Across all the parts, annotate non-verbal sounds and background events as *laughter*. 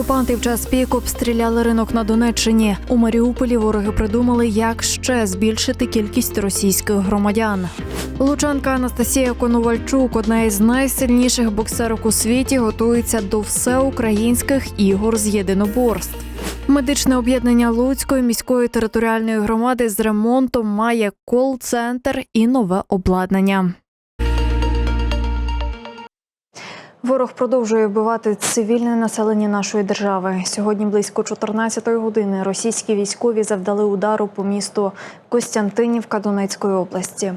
Окупанти в час пік обстріляли ринок на Донеччині. У Маріуполі вороги придумали, як ще збільшити кількість російських громадян. Лучанка Анастасія Коновальчук, одна із найсильніших боксерок у світі, готується до всеукраїнських ігор з єдиноборств. Медичне об'єднання Луцької міської територіальної громади з ремонтом має кол-центр і нове обладнання. Ворог продовжує вбивати цивільне населення нашої держави. Сьогодні близько 14-ї години російські військові завдали удару по місту Костянтинівка Донецької області.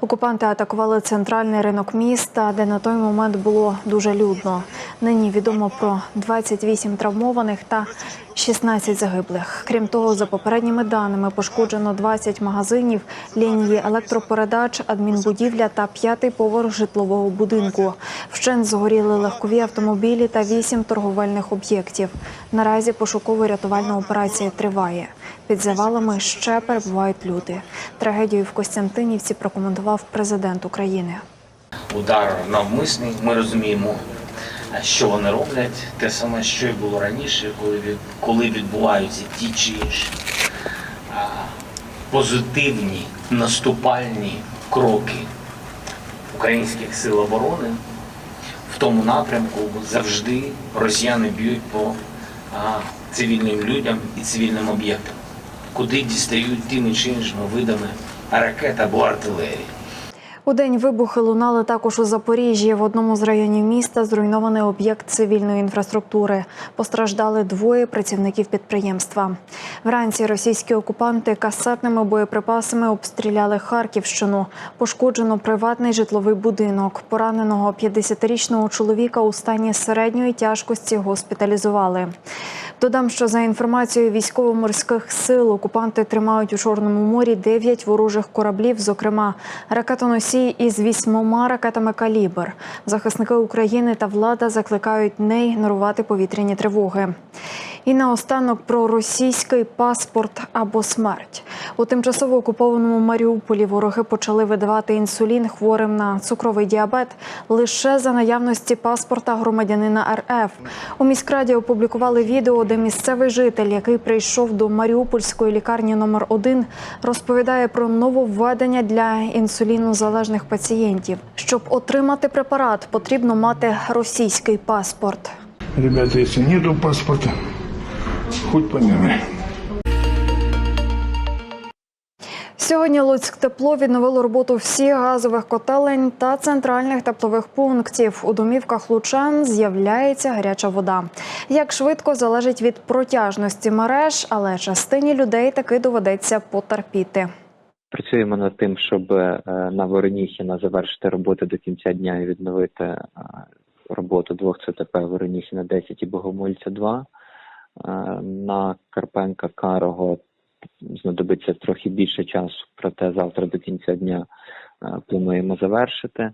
Окупанти атакували центральний ринок міста, де на той момент було дуже людно. Нині відомо про 28 травмованих та 16 загиблих. Крім того, за попередніми даними пошкоджено 20 магазинів, лінії електропередач, адмінбудівля та п'ятий поверх житлового будинку. Вщент згоріли легкові автомобілі та вісім торговельних об'єктів. Наразі пошуково-рятувальна операція триває. Під завалами ще перебувають люди. Трагедію в Костянтинівці прокоментував президент України. удар навмисний. Ми розуміємо, що вони роблять. Те саме, що і було раніше, коли, від, відбуваються ті чи інші позитивні наступальні кроки українських сил оборони. В тому напрямку завжди росіяни б'ють по цивільним людям і цивільним об'єктам, куди дістають тими чи іншими видами ракет або артилерії. У день вибухи лунали також у Запоріжжі. В одному з районів міста зруйнований об'єкт цивільної інфраструктури. Постраждали двоє працівників підприємства. Вранці російські окупанти касетними боєприпасами обстріляли Харківщину. Пошкоджено приватний житловий будинок. Пораненого 50-річного чоловіка у стані середньої тяжкості госпіталізували. Додам, що за інформацією військово-морських сил окупанти тримають у Чорному морі 9 ворожих кораблів, зокрема ракетоносій із вісьмома ракетами калібр. Захисники України та влада закликають не ігнорувати повітряні тривоги. І наостанок про російський паспорт або смерть у тимчасово окупованому Маріуполі. Вороги почали видавати інсулін хворим на цукровий діабет лише за наявності паспорта громадянина РФ. У міськраді опублікували відео, де місцевий житель, який прийшов до Маріупольської лікарні номер 1 розповідає про нововведення для інсулінозалежних пацієнтів. Щоб отримати препарат, потрібно мати російський паспорт. Ребята, если нету паспорта, хоть помирай. Сьогодні Луцьк тепло відновило роботу всіх газових котелень та центральних теплових пунктів. У домівках лучан з'являється гаряча вода. Як швидко залежить від протяжності мереж, але частині людей таки доведеться потерпіти. Працюємо над тим, щоб е, на Вороніхіна завершити роботи до кінця дня і відновити е, роботу двох ЦТП Вороніхіна 10 і Богомольця 2. Е, На Карпенка Карого знадобиться трохи більше часу, проте завтра до кінця дня е, плануємо завершити.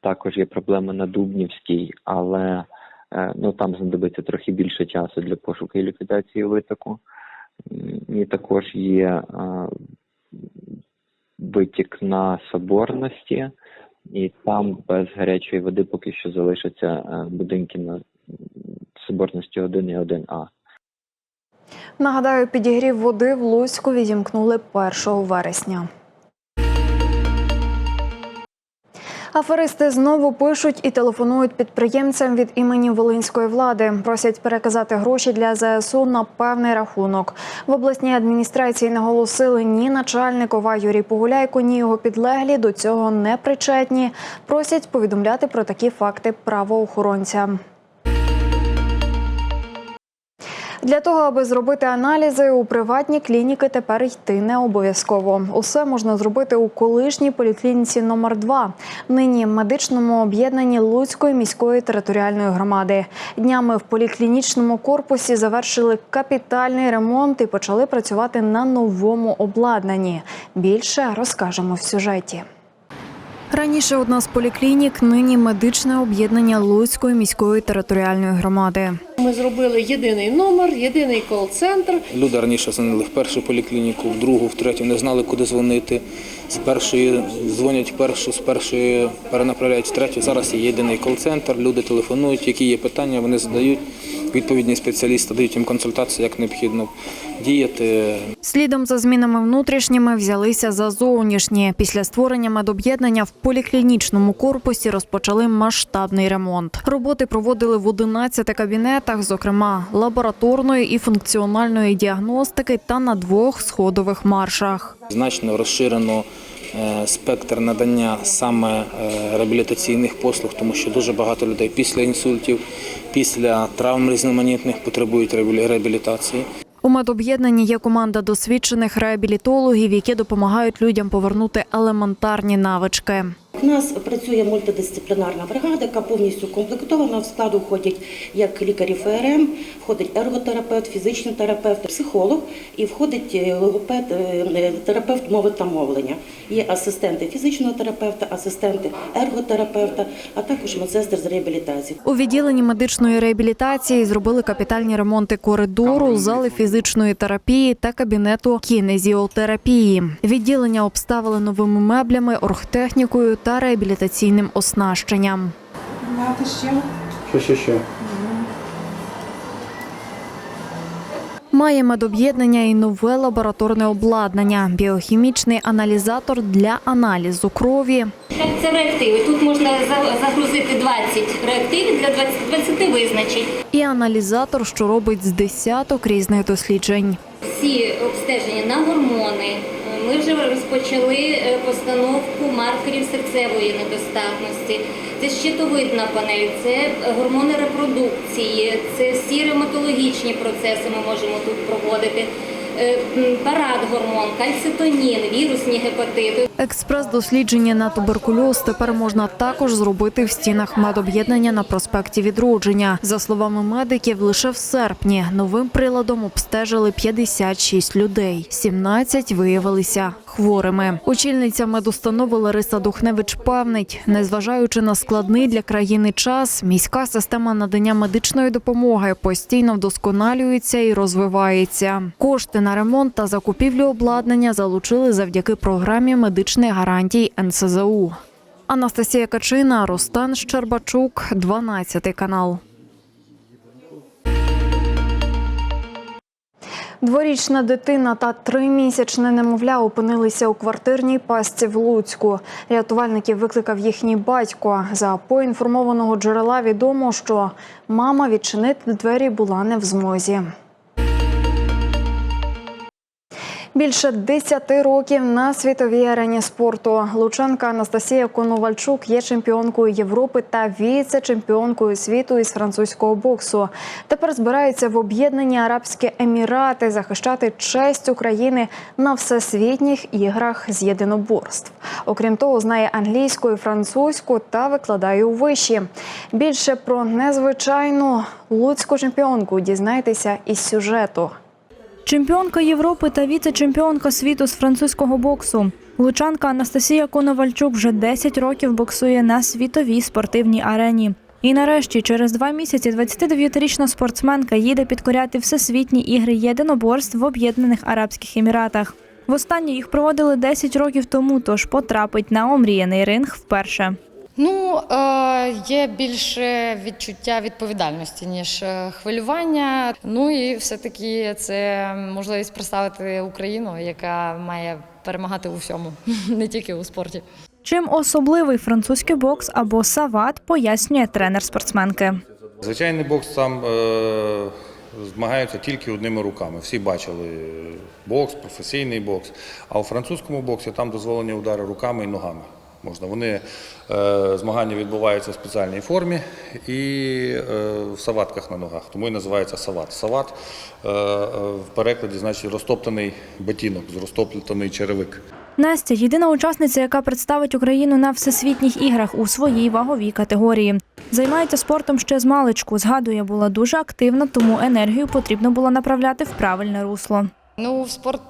Також є проблема на Дубнівській, але е, ну там знадобиться трохи більше часу для пошуку і ліквідації витоку. І також є витік на соборності, і там без гарячої води поки що залишаться будинки на соборності 1 і 1А. Нагадаю, підігрів води в Луцьку відімкнули 1 вересня. Аферисти знову пишуть і телефонують підприємцям від імені волинської влади. Просять переказати гроші для ЗСУ на певний рахунок. В обласній адміністрації наголосили ні начальник ОВА Юрій Погуляйко, ні його підлеглі до цього не причетні. Просять повідомляти про такі факти правоохоронцям. Для того, аби зробити аналізи у приватні клініки, тепер йти не обов'язково. Усе можна зробити у колишній поліклініці номер 2 нині медичному об'єднанні Луцької міської територіальної громади. Днями в поліклінічному корпусі завершили капітальний ремонт і почали працювати на новому обладнанні. Більше розкажемо в сюжеті. Раніше одна з поліклінік, нині медичне об'єднання Луцької міської територіальної громади. Ми зробили єдиний номер, єдиний кол-центр. Люди раніше дзвонили в першу поліклініку, в другу, в третю, не знали, куди дзвонити. З першої дзвонять першу, з першої перенаправляють в третю. Зараз є єдиний кол-центр, люди телефонують, які є питання, вони задають. Відповідні спеціалісти дають їм консультації, як необхідно діяти. Слідом за змінами внутрішніми взялися за зовнішні. Після створення медоб'єднання в поліклінічному корпусі розпочали масштабний ремонт. Роботи проводили в 11 кабінетах, зокрема лабораторної і функціональної діагностики та на двох сходових маршах. Значно розширено е, спектр надання саме е, реабілітаційних послуг, тому що дуже багато людей після інсультів, після травм різноманітних потребують реабілі- реабілітації. У медоб'єднанні є команда досвідчених реабілітологів, які допомагають людям повернути елементарні навички. У нас працює мультидисциплінарна бригада, яка повністю комплектована. В складу входять як лікарі ФРМ, входить ерготерапевт, фізичний терапевт, психолог і входить е, логопед, е, е, терапевт мови та мовлення. Є асистенти фізичного терапевта, асистенти ерготерапевта, а також медсестер з реабілітації. У відділенні медичної реабілітації зробили капітальні ремонти коридору, зали фізичної терапії та кабінету кінезіотерапії. Відділення обставили новими меблями, оргтехнікою та реабілітаційним оснащенням. Що, що, що? Має медоб'єднання і нове лабораторне обладнання, біохімічний аналізатор для аналізу крові, Це реактиви. Тут можна за- загрузити 20 реактивів для 20, 20 визначень. і аналізатор, що робить з десяток різних досліджень. Всі обстеження на гормони. Ми вже розпочали е, постановку маркерів серцевої недостатності. Це щитовидна панель, це гормони репродукції, це всі ревматологічні процеси ми можемо тут проводити. Е, Парадгормон, кальцитонін, вірусні гепатити. Експрес-дослідження на туберкульоз тепер можна також зробити в стінах медоб'єднання на проспекті Відродження. За словами медиків, лише в серпні новим приладом обстежили 56 людей. 17 виявилися хворими. Очільниця медустанови Лариса Духневич певнить, незважаючи на складний для країни час, міська система надання медичної допомоги постійно вдосконалюється і розвивається. Кошти на ремонт та закупівлю обладнання залучили завдяки програмі медичних гарантій НСЗУ. Анастасія Качина, Ростан Щербачук, 12 канал. Дворічна дитина та тримісячне немовля опинилися у квартирній пастці в Луцьку. Рятувальників викликав їхній батько. За поінформованого джерела відомо, що мама відчинити двері була не в змозі. Більше 10 років на світовій арені спорту. Лучанка Анастасія Коновальчук є чемпіонкою Європи та віце-чемпіонкою світу із французького боксу. Тепер збирається в об'єднані Арабські Емірати захищати честь України на всесвітніх іграх з єдиноборств. Окрім того, знає англійську і французьку та викладає у виші. Більше про незвичайну луцьку чемпіонку дізнайтеся із сюжету. Чемпіонка Європи та віце-чемпіонка світу з французького боксу. Лучанка Анастасія Коновальчук вже 10 років боксує на світовій спортивній арені. І нарешті, через два місяці, 29-річна спортсменка їде підкоряти всесвітні ігри єдиноборств в Об'єднаних Арабських Еміратах. Востаннє їх проводили 10 років тому, тож потрапить на омріяний ринг вперше. Ну, е, є більше відчуття відповідальності, ніж е, хвилювання. Ну і все-таки це можливість представити Україну, яка має перемагати у всьому, *laughs* не тільки у спорті. Чим особливий французький бокс або сават, пояснює тренер спортсменки. Звичайний бокс там е, змагаються тільки одними руками. Всі бачили бокс, професійний бокс. А у французькому боксі там дозволені удари руками і ногами. Можна. Вони е, змагання відбуваються в спеціальній формі і е, в саватках на ногах, тому і називається сават. Сават е, в перекладі значить розтоптаний ботинок, розтоптаний черевик. Настя єдина учасниця, яка представить Україну на всесвітніх іграх у своїй ваговій категорії. Займається спортом ще з маличку. Згадує, була дуже активна, тому енергію потрібно було направляти в правильне русло. Ну, в спорт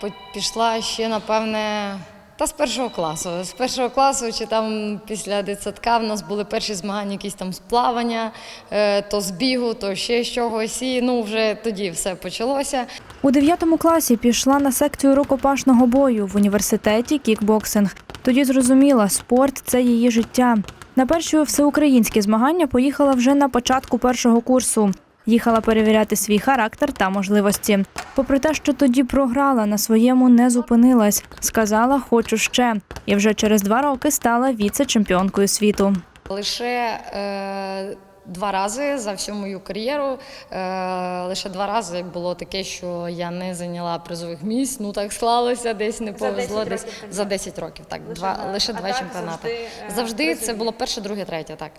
по- пішла ще, напевне, Та з першого класу. З першого класу чи там після дитсадка в нас були перші змагання, якісь там з плавання, е, то з бігу, то ще з чогось. І ну вже тоді все почалося. У 9 класі пішла на секцію рукопашного бою в університеті кікбоксинг. Тоді зрозуміла, спорт це її життя. На перші всеукраїнські змагання поїхала вже на початку першого курсу. Їхала перевіряти свій характер та можливості. Попри те, що тоді програла, на своєму не зупинилась. Сказала, хочу ще. І вже через два роки стала віце-чемпіонкою світу. Лише е, два рази за всю мою кар'єру. Е, лише два рази було таке, що я не зайняла призових місць. Ну так склалося, десь не повезло. Десь за 10 років. Так, два лише два чемпіонати. Завжди це було перше, друге, третє. Так.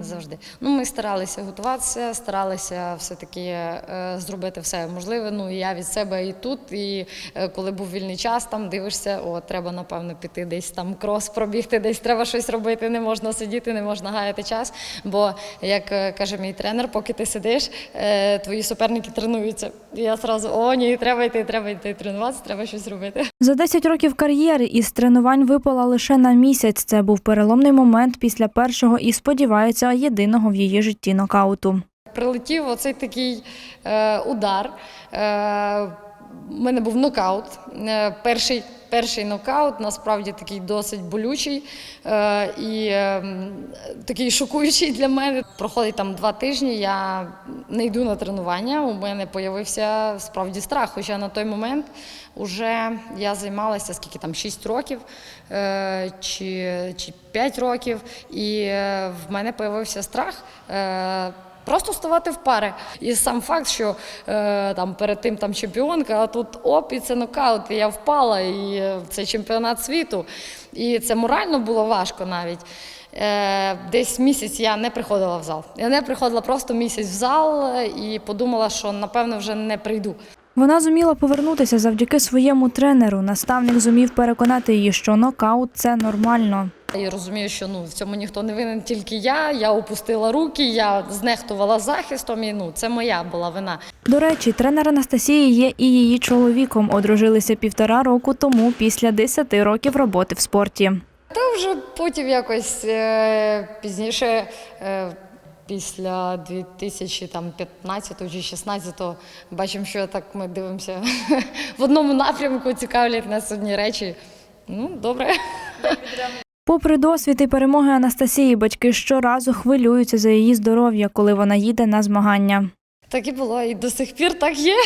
Завжди. Ну, ми старалися готуватися, старалися все-таки е, зробити все можливе. Ну, і я від себе і тут, і е, коли був вільний час, там дивишся, о, треба, напевно, піти десь там крос пробігти, десь треба щось робити, не можна сидіти, не можна гаяти час. Бо, як е, каже мій тренер, поки ти сидиш, твої суперники тренуються. І я одразу, о, ні, треба йти, треба йти тренуватися, треба щось робити. За 10 років кар'єри із тренувань випала лише на місяць. Це був переломний момент після першого і сподівається єдиного в її житті нокауту. Прилетів оцей такий е, удар. Е, у мене був нокаут. Е, перший, перший нокаут, насправді такий досить болючий е, і е, такий шокуючий для мене. Проходить там два тижні, я не йду на тренування. У мене з'явився справді страх. Хоча на той момент вже я займалася скільки там 6 років е, чи, чи 5 років, і в мене з'явився страх. Просто ставати в пари. І сам факт, що е, там перед тим там чемпіонка, а тут оп, і це нокаут, і я впала, і е, це чемпіонат світу. І це морально було важко навіть. Е, десь місяць я не приходила в зал. Я не приходила просто місяць в зал і подумала, що напевно вже не прийду. Вона зуміла повернутися завдяки своєму тренеру. Наставник зумів переконати її, що нокаут це нормально. Я розумію, що ну в цьому ніхто не винен, тільки я. Я опустила руки, я знехтувала захистом. І ну це моя була вина. До речі, тренер Анастасії є і її чоловіком. Одружилися півтора року тому після 10 років роботи в спорті. Та вже потім якось е, пізніше, е, після 2015 чи 2016, бачимо, що так ми дивимося *laughs* в одному напрямку, цікавлять нас одні речі. Ну, добре. Попри досвід і перемоги Анастасії, батьки щоразу хвилюються за її здоров'я, коли вона їде на змагання. Так і було, і до сих пір так є.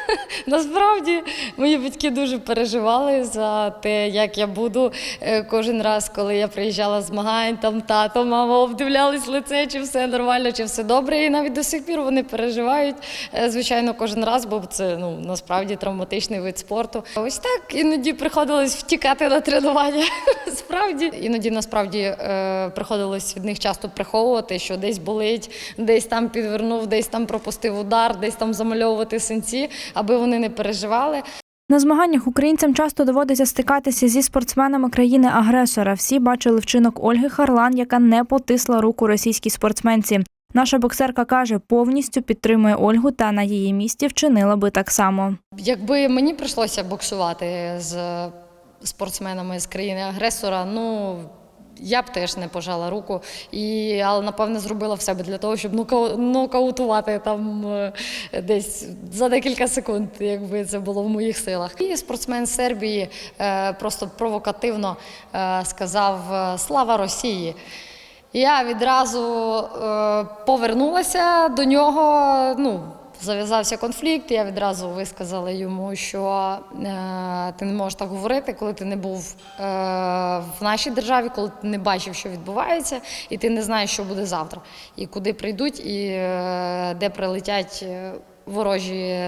*laughs* Насправді мої батьки дуже переживали за те, як я буду Е, кожен раз, коли я приїжджала змагань, там тато, мама обдивлялись лице, чи все нормально, чи все добре. І навіть до сих пір вони переживають, е, звичайно, кожен раз, бо це ну насправді травматичний вид спорту. Ось так іноді приходилось втікати на тренування. *laughs* Справді іноді насправді е, приходилось від них часто приховувати, що десь болить, десь там підвернув, десь там пропустив удар, десь там замальовувати синці, аби вони не переживали. На змаганнях українцям часто доводиться стикатися зі спортсменами країни-агресора. Всі бачили вчинок Ольги Харлан, яка не потисла руку російській спортсменці. Наша боксерка каже, повністю підтримує Ольгу та на її місці вчинила би так само. Якби мені прийшлося боксувати з спортсменами з країни-агресора, ну я б теж не пожала руку, і, але напевне зробила в себе для того, щоб нокау- нокаутувати там е, десь за декілька секунд, якби це було в моїх силах. І спортсмен Сербії е, просто провокативно е, сказав Слава Росії. Я відразу повернулася до нього. Ну, зав'язався конфлікт. Я відразу висказала йому, що е, ти не можеш так говорити, коли ти не був е, в нашій державі, коли ти не бачив, що відбувається, і ти не знаєш, що буде завтра, і куди прийдуть, і е, де прилетять. Ворожі,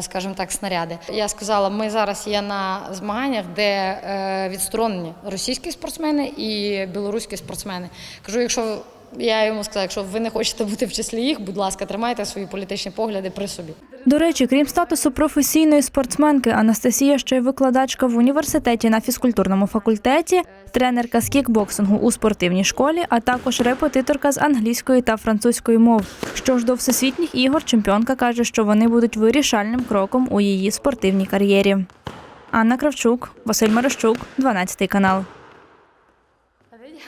скажімо так, снаряди. Я сказала, ми зараз є на змаганнях, де відсторонені російські спортсмени і білоруські спортсмени. Кажу, якщо я йому сказала, якщо ви не хочете бути в числі їх, будь ласка, тримайте свої політичні погляди при собі. До речі, крім статусу професійної спортсменки, Анастасія ще й викладачка в університеті на фізкультурному факультеті, тренерка з кікбоксингу у спортивній школі, а також репетиторка з англійської та французької мов. Що ж до всесвітніх ігор, чемпіонка каже, що вони будуть вирішальним кроком у її спортивній кар'єрі. Анна Кравчук, Василь Марищук, 12 канал. 다르냐?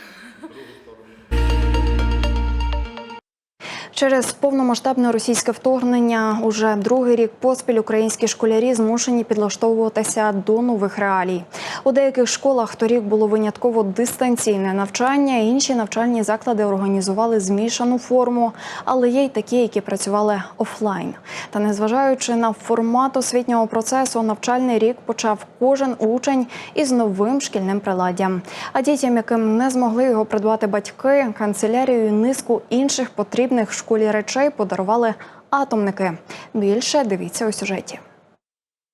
Через повномасштабне російське вторгнення уже другий рік поспіль українські школярі змушені підлаштовуватися до нових реалій. У деяких школах торік було винятково дистанційне навчання. Інші навчальні заклади організували змішану форму, але є й такі, які працювали офлайн. Та незважаючи на формат освітнього процесу, навчальний рік почав кожен учень із новим шкільним приладдям. А дітям, яким не змогли його придбати батьки, канцелярію і низку інших потрібних в школі речей подарували атомники. Більше дивіться у сюжеті.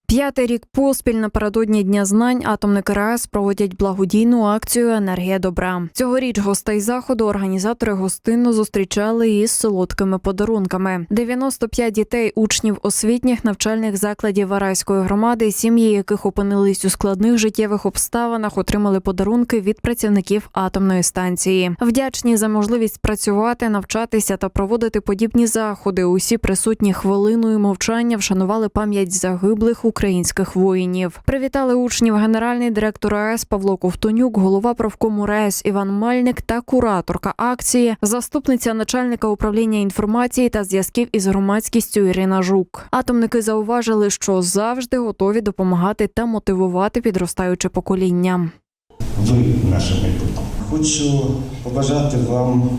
П'ятий рік поспіль напередодні Дня знань атомники РАЕС проводять благодійну акцію Енергія добра. Цьогоріч гостей заходу організатори гостинно зустрічали із солодкими подарунками. 95 дітей, учнів освітніх навчальних закладів Варайської громади, сім'ї яких опинились у складних життєвих обставинах, отримали подарунки від працівників атомної станції. Вдячні за можливість працювати, навчатися та проводити подібні заходи. Усі присутні хвилиною мовчання вшанували пам'ять загиблих українських воїнів. Привітали учнів генеральний директор АЕС Павло Ковтонюк, голова правкому РАЕС Іван Мальник та кураторка акції, заступниця начальника управління інформації та зв'язків із громадськістю Ірина Жук. Атомники зауважили, що завжди готові допомагати та мотивувати підростаюче покоління. Ви наше майбутнє. Хочу побажати вам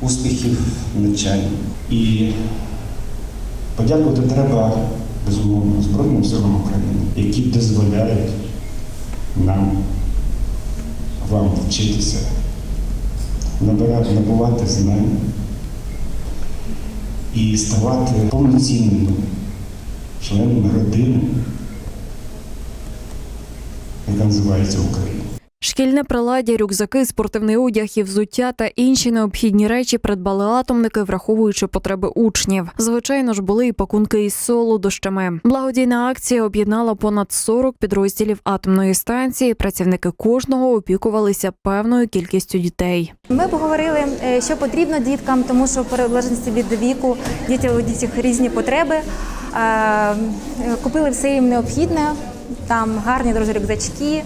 успіхів в. І подякувати треба безумовно Збройним силам України, які дозволяють нам вам вчитися, набирати, набувати знань і ставати повноцінними членами родини, яка називається Україна. Шкільне приладдя, рюкзаки, спортивний одяг і взуття та інші необхідні речі придбали атомники, враховуючи потреби учнів. Звичайно ж, були і пакунки із солодощами. Благодійна акція об'єднала понад 40 підрозділів атомної станції. Працівники кожного опікувалися певною кількістю дітей. Ми обговорили, е, що потрібно діткам, тому що в залежності від віку діти у дітях різні потреби. Е, е, Купили все їм необхідне, там гарні дуже рюкзачки,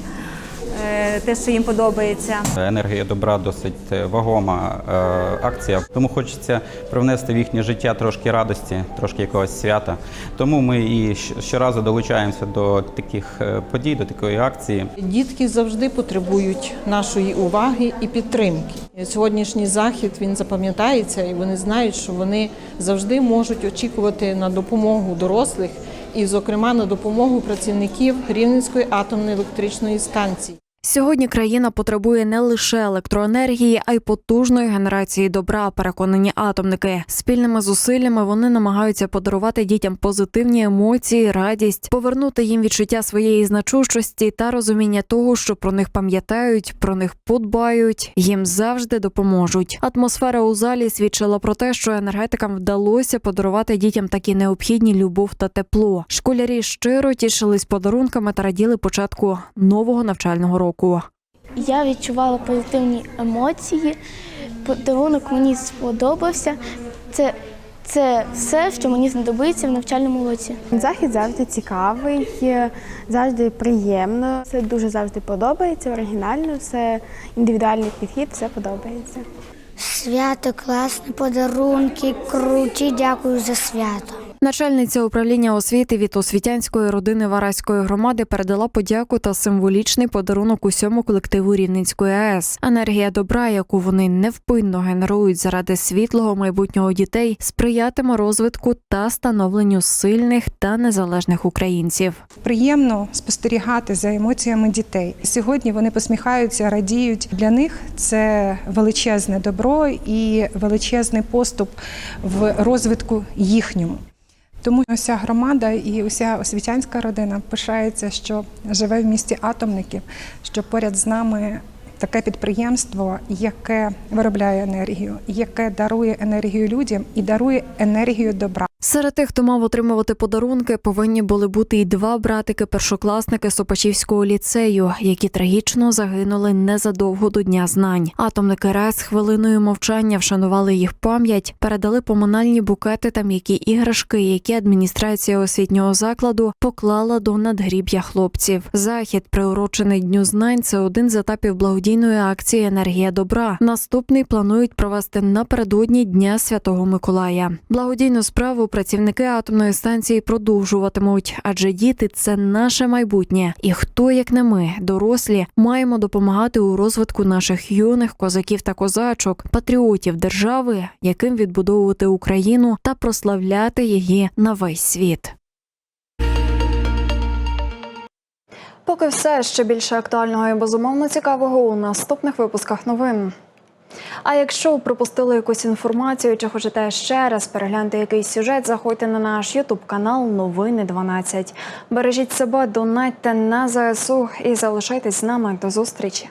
те, що їм подобається. Енергія добра досить е, вагома е, акція, тому хочеться привнести в їхнє життя трошки радості, трошки якогось свята. Тому ми і щоразу долучаємося до таких е, подій, до такої акції. Дітки завжди потребують нашої уваги і підтримки. Сьогоднішній захід він запам'ятається, і вони знають, що вони завжди можуть очікувати на допомогу дорослих і, зокрема, на допомогу працівників Рівненської атомної електричної станції. Сьогодні країна потребує не лише електроенергії, а й потужної генерації добра. Переконані атомники. Спільними зусиллями вони намагаються подарувати дітям позитивні емоції, радість, повернути їм відчуття своєї значущості та розуміння того, що про них пам'ятають, про них подбають, їм завжди допоможуть. Атмосфера у залі свідчила про те, що енергетикам вдалося подарувати дітям такі необхідні любов та тепло. Школярі щиро тішились подарунками та раділи початку нового навчального року. Я відчувала позитивні емоції. Подарунок мені сподобався. Це, це все, що мені знадобиться в навчальному році. Захід завжди цікавий, завжди приємно. Це дуже завжди подобається, оригінально, це індивідуальний підхід, все подобається. Свято, класні подарунки, круті. Дякую за свято. Начальниця управління освіти від освітянської родини Вараської громади передала подяку та символічний подарунок усьому колективу Рівненської АЕС. Енергія добра, яку вони невпинно генерують заради світлого майбутнього дітей, сприятиме розвитку та становленню сильних та незалежних українців. Приємно спостерігати за емоціями дітей. Сьогодні вони посміхаються, радіють. Для них це величезне добро і величезний поступ в розвитку їхньому. Тому уся громада і уся освітянська родина пишається, що живе в місті атомників, що поряд з нами таке підприємство, яке виробляє енергію, яке дарує енергію людям і дарує енергію добра. Серед тих, хто мав отримувати подарунки, повинні були бути й два братики-першокласники Сопачівського ліцею, які трагічно загинули незадовго до Дня знань. Атомники РЕС хвилиною мовчання вшанували їх пам'ять, передали поминальні букети та м'які іграшки, які адміністрація освітнього закладу поклала до надгріб'я хлопців. Захід, приурочений Дню знань, це один з етапів благодійної акції Енергія добра. Наступний планують провести напередодні Дня Святого Миколая. Благодійну справу працівники атомної станції продовжуватимуть, адже діти це наше майбутнє. І хто, як не ми, дорослі, маємо допомагати у розвитку наших юних козаків та козачок, патріотів держави, яким відбудовувати Україну та прославляти її на весь світ. Поки все ще більше актуального і безумовно цікавого у наступних випусках новин. А якщо пропустили якусь інформацію чи хочете ще раз переглянути якийсь сюжет, заходьте на наш Ютуб канал Новини 12. Бережіть себе, донатьте на ЗСУ і залишайтесь з нами до зустрічі.